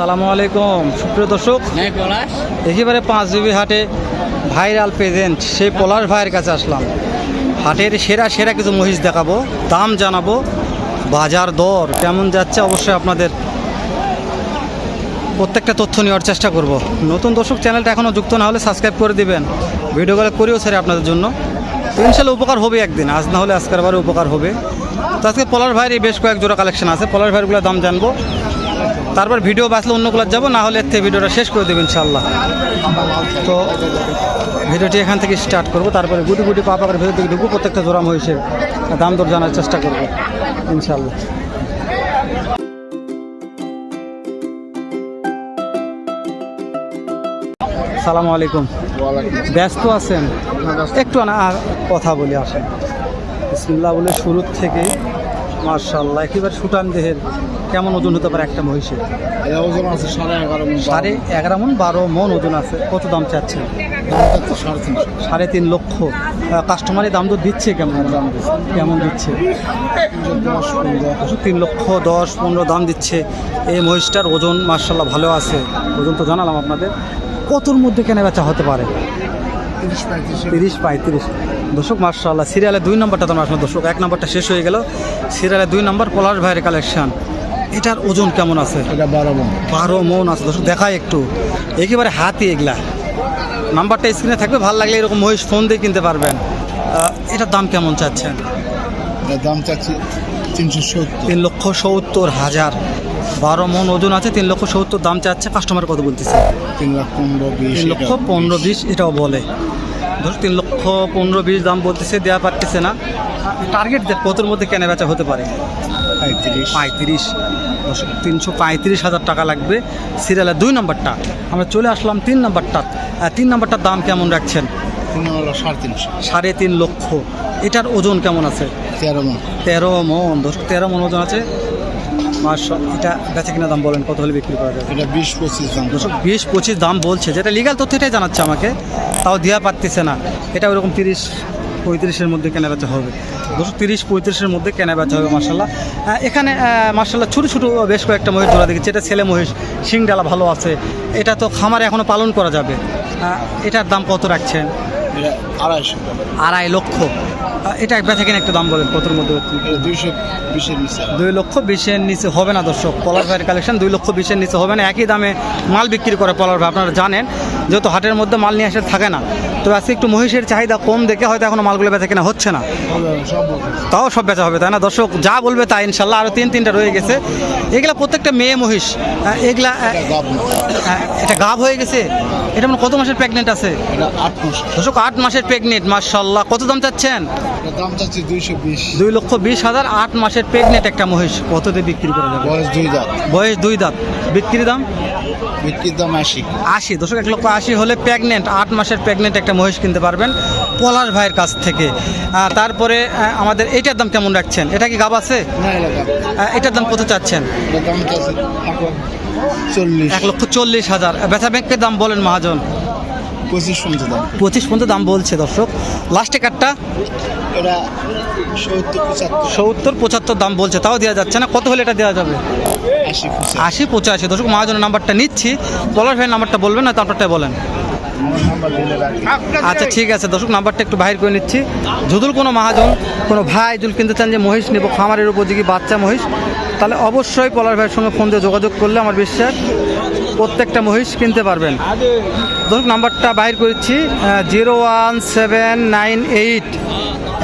সালামু আলাইকুম। সুপ্রিয় দর্শক একেবারে পাঁচ জিবি হাটে ভাইরাল প্রেজেন্ট সেই পলাশ ভাইয়ের কাছে আসলাম। হাটের সেরা সেরা কিছু মহিষ দেখাবো দাম জানাব বাজার দর কেমন যাচ্ছে অবশ্যই আপনাদের প্রত্যেকটা তথ্য নেওয়ার চেষ্টা করব। নতুন দর্শক চ্যানেলটা এখনও যুক্ত না হলে সাবস্ক্রাইব করে দিবেন। ভিডিওগুলো করেও সেরে আপনাদের জন্য। ইনশাল্লাহ উপকার হবে একদিন আজ না হলে আজকের বারে উপকার হবে। তো আজকে পলার ভাইয়ের বেশ কয়েক জোড়া কালেকশন আছে পলার ভাইয়েরগুলোর দাম জানব। তারপর ভিডিও বাঁচলে অন্যগুলো যাব, না হলে এর থেকে ভিডিওটা শেষ করে দেবো ইনশাল্লাহ তো ভিডিওটি এখান থেকে স্টার্ট করব, তারপরে গুটি গুটি পা পাকার ভিতর থেকে ঢুকবো, প্রত্যেকটা জোড়া হয়েছে দাম দর জানার চেষ্টা করব ইনশাল্লাহ সালামু আলাইকুম। ব্যস্ত আছেন? একটু না কথা বলি, আসেন। বিসমিল্লাহ বলে শুরুর থেকে মার্শাল্লাহ একেবারে সুটান দেহের কেমন ওজন হতে পারে একটা মহিষের? ওজন আছে সাড়ে এগারো মণ। সাড়ে এগারো মন বারো মন ওজন আছে। কত দাম চাচ্ছেন? সাড়ে তিন লক্ষ। কাস্টমারের দাম তো দিচ্ছে কেমন? দাম দিচ্ছে। কেমন দিচ্ছে? তিন লক্ষ দশ পনেরো দাম দিচ্ছে। এই মহিষটার ওজন মার্শাল্লাহ ভালো আছে। ওজন তো জানালাম আপনাদের। কতর মধ্যে কেনা বেচা হতে পারে? তিরিশ পঁয়ত্রিশ। তিরিশ পঁয়ত্রিশ। দর্শক মার্শাল্লাহ সিরিয়ালে দুই নম্বরটা তো আসলে দর্শক এক নম্বরটা শেষ হয়ে গেল। সিরিয়ালে দুই নম্বর পলাশ ভাইয়ের কালেকশন এটার ওজন কেমন আছে? এটা বারো মণ। বারো মন আছে। দর্শক দেখায় একটু। একেবারে হাতি এগুলা। নাম্বারটা স্ক্রিনে থাকবে ভালো লাগলে এরকম মহিষ ফোন দিয়ে কিনতে পারবেন। এটার দাম কেমন চাচ্ছেন? দাম চাচ্ছি তিনশো সত্তর। তিন লক্ষ সত্তর হাজার। বারো মন ওজন আছে তিন লক্ষ সত্তর দাম চাচ্ছে। কাস্টমার কত বলতেছে? তিন লাখ পনেরো বিশ তিন লক্ষ পনেরো। বিশ। এটাও বলে। ধর তিন লক্ষ পনেরো বিশ দাম বলতেছে দেওয়া পারতেছে না। টার্গেট দেখ কতর মধ্যে কেনা বেচা হতে পারে? পঁয়ত্রিশ। পঁয়ত্রিশ। তিনশো পঁয়ত্রিশ হাজার টাকা লাগবে সিরিয়ালের দুই নম্বরটা। আমরা চলে আসলাম তিন নম্বরটা। তিন নম্বরটার দাম কেমন রাখছেন? সাড়ে তিন লক্ষ। এটার ওজন কেমন আছে? তেরো মণ। তেরো মন দশ তেরো মন ওজন আছে। এটা বেচে কিনা দাম বলেন কত হলে বিক্রি করা যাবে? এটা বিশ পঁচিশ দাম। দর্শক বিশ পঁচিশ দাম বলছে। যেটা লিগাল তথ্য এটাই জানাচ্ছে আমাকে তাও দেওয়া পারতেছে না। এটা ওরকম তিরিশ পঁয়ত্রিশের মধ্যে কেনাবেচা হবে। দুশো তিরিশ পঁয়ত্রিশের মধ্যে কেনাবেচা হবে মার্শাল্লাহ এখানে মার্শাল্লাহ ছোটো ছোটো বেশ কয়েকটা মহিষ জোড়া দেখেছি। এটা ছেলে মহিষ, শিংডালা ভালো আছে। এটা তো খামারে এখনও পালন করা যাবে। এটার দাম কত রাখছেন? আড়াইশো আড়াই লক্ষ। এটা বেচা কিনা একটু দাম বলেন কতর মধ্যে দুইশো বিশের নিচে। দুই লক্ষ বিশের নিচে হবে না দর্শক পলার ভাইয়ের কালেকশন দুই লক্ষ বিশের নিচে হবে না একই দামে মাল বিক্রি করে পলার ভাই আপনারা জানেন। যেহেতু হাটের মধ্যে মাল নিয়ে আসে থাকে না তো আজকে একটু মহিষের চাহিদা কম দেখে হয়তো এখনও মালগুলো বেচা কেনা হচ্ছে না। তাও সব বেচা হবে তাই না দর্শক? যা বলবে তাই ইনশাল্লাহ আরও তিন তিনটা রয়ে গেছে। এগুলা প্রত্যেকটা মেয়ে মহিষ এগুলা এটা গাব হয়ে গেছে? এটা মানে কত মাসের প্রেগনেন্ট আছে? দর্শক আট মাসের প্রেগনেন্ট মার্শাল্লাহ কত দাম চাচ্ছেন? দাম চাচ্ছি দুইশো বিশ। দুই লক্ষ বিশ হাজার আট মাসের প্রেগনেন্ট একটা মহিষ। কততে বিক্রি করা যাবে? বয়স দুই দাঁত। বয়স দুই দাঁত। বিক্রি দাম? বিক্রির দাম আশি। আশি। দশক এক লক্ষ আশি হলে প্রেগনেন্ট আট মাসের প্রেগনেন্ট একটা মহিষ কিনতে পারবেন পলাশ ভাইয়ের কাছ থেকে। তারপরে আমাদের এটার দাম কেমন রাখছেন? এটা কি গাব আছে? এটার দাম কত চাচ্ছেন? এক লক্ষ চল্লিশ হাজার। বেচা ব্যাংকের দাম বলেন মহাজন। পঁচিশ পর্যন্ত দাম পঁচিশ পর্যন্ত দাম বলছে দর্শক। লাস্টে কাটটা এটা সত্তর পঁচাত্তর। দাম বলছে তাও দেওয়া যাচ্ছে না। কত হলে এটা দেওয়া যাবে? আশি পঁচাশি। দর্শক মহাজনের নাম্বারটা নিচ্ছি। পলাশ ভাইয়ের নাম্বারটা বলবেন না তারপরটাই বলেন। দিলে রাখি আচ্ছা ঠিক আছে। দর্শক নাম্বারটা একটু বাহির করে নিচ্ছি। যদুল কোনো মহাজন কোনো ভাই যদি কিনতে চান যে মহিষ নেব খামারের উপযোগী বাচ্চা মহিষ তাহলে অবশ্যই পলার ভাইয়ের সঙ্গে ফোন দিয়ে যোগাযোগ করলে আমার বিশ্বাস। প্রত্যেকটা মহিষ কিনতে পারবেন। ধরুন নাম্বারটা বাহির করেছি zero one seven nine eight,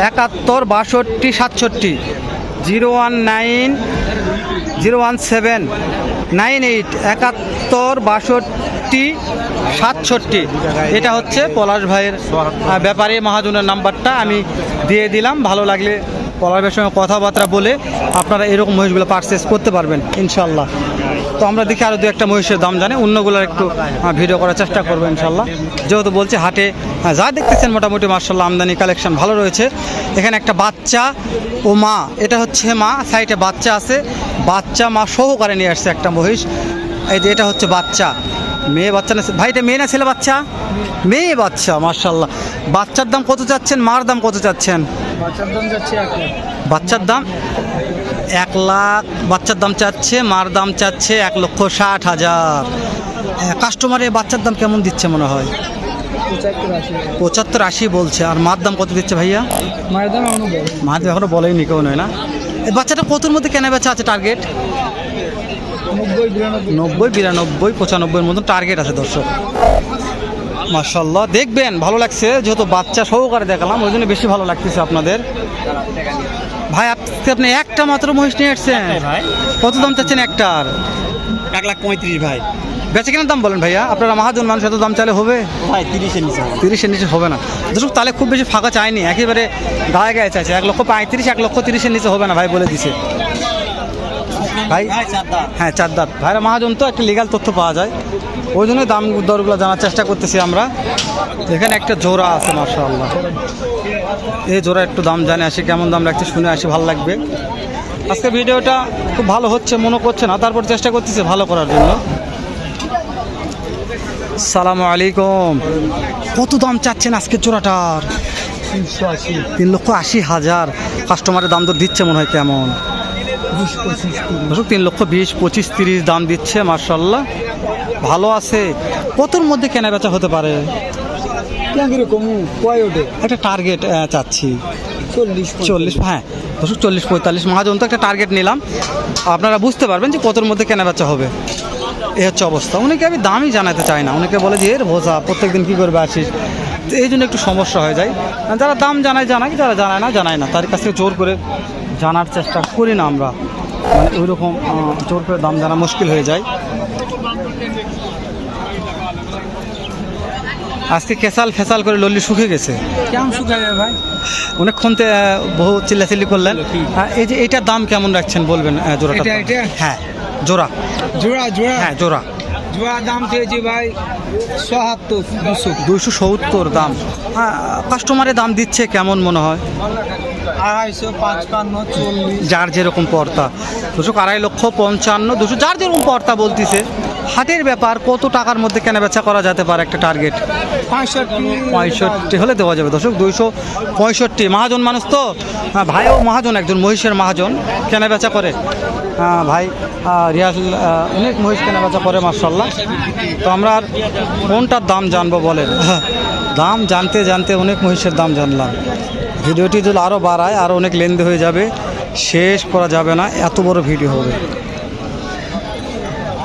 একাত্তর বাষট্টি সাতষট্টি, zero one nine, zero one seven nine eight, একাত্তর বাষট্টি সাতষট্টি। এটা হচ্ছে পলাশ ভাইয়ের ব্যাপারে মহাজনের নাম্বারটা আমি দিয়ে দিলাম। ভালো লাগলে পলাশ ভাইয়ের সঙ্গে কথাবার্তা বলে আপনারা এরকম মহিষগুলো পারচেস করতে পারবেন ইনশাল্লাহ তো আমরা দেখি আরও দু একটা মহিষের দাম জানি অন্যগুলোর একটু ভিডিও করার চেষ্টা করব ইনশাল্লাহ। যেহেতু বলছে হাটে যা দেখতেছেন মোটামুটি মার্শাল্লাহ আমদানি কালেকশন ভালো রয়েছে। এখানে একটা বাচ্চা ও মা এটা হচ্ছে মা সাইডে বাচ্চা আছে। বাচ্চা মা সহকারে নিয়ে আসছে একটা মহিষ। এই যে এটা হচ্ছে বাচ্চা। মেয়ে বাচ্চা না ভাই এটা মেয়ে না ছেলে বাচ্চা? মেয়ে বাচ্চা মার্শাল্লাহ বাচ্চার দাম কত চাচ্ছেন? মার দাম কত চাচ্ছেন? বাচ্চার দাম এক লাখ বাচ্চার দাম চাচ্ছে মার দাম চাচ্ছে এক লক্ষ ষাট হাজার। কাস্টমারে বাচ্চার দাম কেমন দিচ্ছে মনে হয়? পঁচাত্তর আশি বলছে আর মার দাম কত দিচ্ছে ভাইয়া? মায়ের দাম এখনও মার দাম এখনও বলেই নি কেউ নয় না। বাচ্চাটা কতর মধ্যে কেনা বেচা আছে টার্গেট নব্বই নব্বই বিরানব্বই পঁচানব্বইয়ের মতন টার্গেট আছে দর্শক। মার্শাল্লাহ দেখবেন ভালো লাগছে যেহেতু বাচ্চা সহকারে দেখালাম ওই জন্য বেশি ভালো লাগতেছে আপনাদের। ভাই আজকে আপনি একটা মাত্র মহিষ নিয়ে এসছেন ভাই। কত দাম চাচ্ছেন একটার? এক লাখ পঁয়ত্রিশ ভাই। বেচে কেনার দাম বলেন ভাইয়া আপনারা মহাজন মানুষ এত দাম চাইলে হবে? ভাই তিরিশের নিচে তিরিশের নিচে হবে না। দর্শক তাহলে খুব বেশি ফাঁকা চায়নি একেবারে গায়ে গায়ে চাইছে। এক লক্ষ পঁয়ত্রিশ এক লক্ষ তিরিশের নিচে হবে না ভাই বলে দিছে। ভাই হ্যাঁ চার দাঁত ভাইরা মহাজন তো একটা লিগাল তথ্য পাওয়া যায়। ওই জন্যই দাম দরগুলো জানার চেষ্টা করতেছি আমরা। এখানে একটা জোড়া আছে মার্শাল্লাহ এই জোড়া একটু দাম জানে আসি কেমন দাম লাগছে শুনে আসি ভালো লাগবে। আজকে ভিডিওটা খুব ভালো হচ্ছে মনে করছে না। তারপর চেষ্টা করতেছি ভালো করার জন্য। সালামু আলাইকুম। কত দাম চাচ্ছেন আজকে আশি তিন লক্ষ আশি হাজার। কাস্টমারের দাম তো দিচ্ছে মনে হয় কেমন। দর্শক তিন লক্ষ বিশ পঁচিশ তিরিশ দাম দিচ্ছে মার্শাল্লাহ ভালো আছে। কতর মধ্যে কেনা বেচা হতে পারে? একটা টার্গেট চাচ্ছি। চল্লিশ চল্লিশ হ্যাঁ। দর্শক চল্লিশ পঁয়তাল্লিশ মহাজন তো একটা টার্গেট নিলাম। আপনারা বুঝতে পারবেন যে কতর মধ্যে কেনা বেচা হবে। এ হচ্ছে অবস্থা। অনেকে আমি দামই জানাতে চাই না। অনেকে বলে যে এর ভোজা প্রত্যেকদিন কী করবে আসিস এই জন্য একটু সমস্যা হয়ে যায়। যারা দাম জানায় জানায় যারা জানায় না জানায় না। তার কাছ থেকে জোর করে জানার চেষ্টা করি না আমরা। মানে ওই রকম জোর করে দাম জানা মুশকিল হয়ে যায়। আজকে কেসাল ফেসাল করে লল্লি শুকে গেছে। কেমন শুকাবে ভাই? অনেকক্ষণ বহু চিল্লাচিল্লি করলেন। এই যে এইটার দাম কেমন রাখছেন বলবেন জোড়াটা? হ্যাঁ জোড়া। জোড়া জোড়া। হ্যাঁ জোড়া। জোড়া দাম চেয়েছি ভাই সহাত্তর দুশো। দুশো সত্তর দাম। হ্যাঁ কাস্টমারের দাম দিচ্ছে কেমন মনে হয়? আড়াইশো পাঁচপান্ন চল্লিশ। যার যেরকম পর্তা দুশো আড়াই লক্ষ পঞ্চান্ন দুশো যার যেরকম পর্তা বলতিছে। হাটের ব্যাপার কত টাকার মধ্যে কেনা বেচা করা যেতে পারে একটা টার্গেট পঁয়ষট্টি। পঁয়ষট্টি হলে দেওয়া যাবে দর্শক দুইশো পঁয়ষট্টি। মহাজন মানুষ তো হ্যাঁ, ভাইও মহাজন একজন মহিষের মহাজন কেনা বেচা করে। হ্যাঁ, ভাই রিয়াজ অনেক মহিষ কেনা বেচা করে মার্শাল্লাহ তো আমরা আর কোনটার দাম জানব বলেন? দাম জানতে জানতে অনেক মহিষের দাম জানলাম। ভিডিওটি যদি আরও বাড়ায় আরও অনেক লেন্দি হয়ে যাবে শেষ করা যাবে না এত বড় ভিডিও হবে।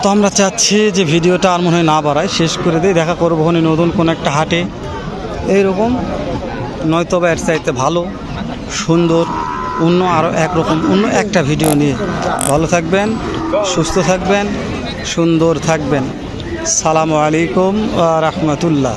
তো আমরা চাচ্ছি যে ভিডিওটা আর মনে হয় না বাড়ায়, শেষ করে দিই, দেখা করব হনি নতুন কোনো একটা হাটে। এইরকম, নয়তো বা এর চাইতে ভালো, সুন্দর, অন্য আরও একরকম, অন্য একটা ভিডিও নিয়ে। ভালো থাকবেন, সুস্থ থাকবেন, সুন্দর থাকবেন। সালামু আলাইকুম রহমতুল্লাহ।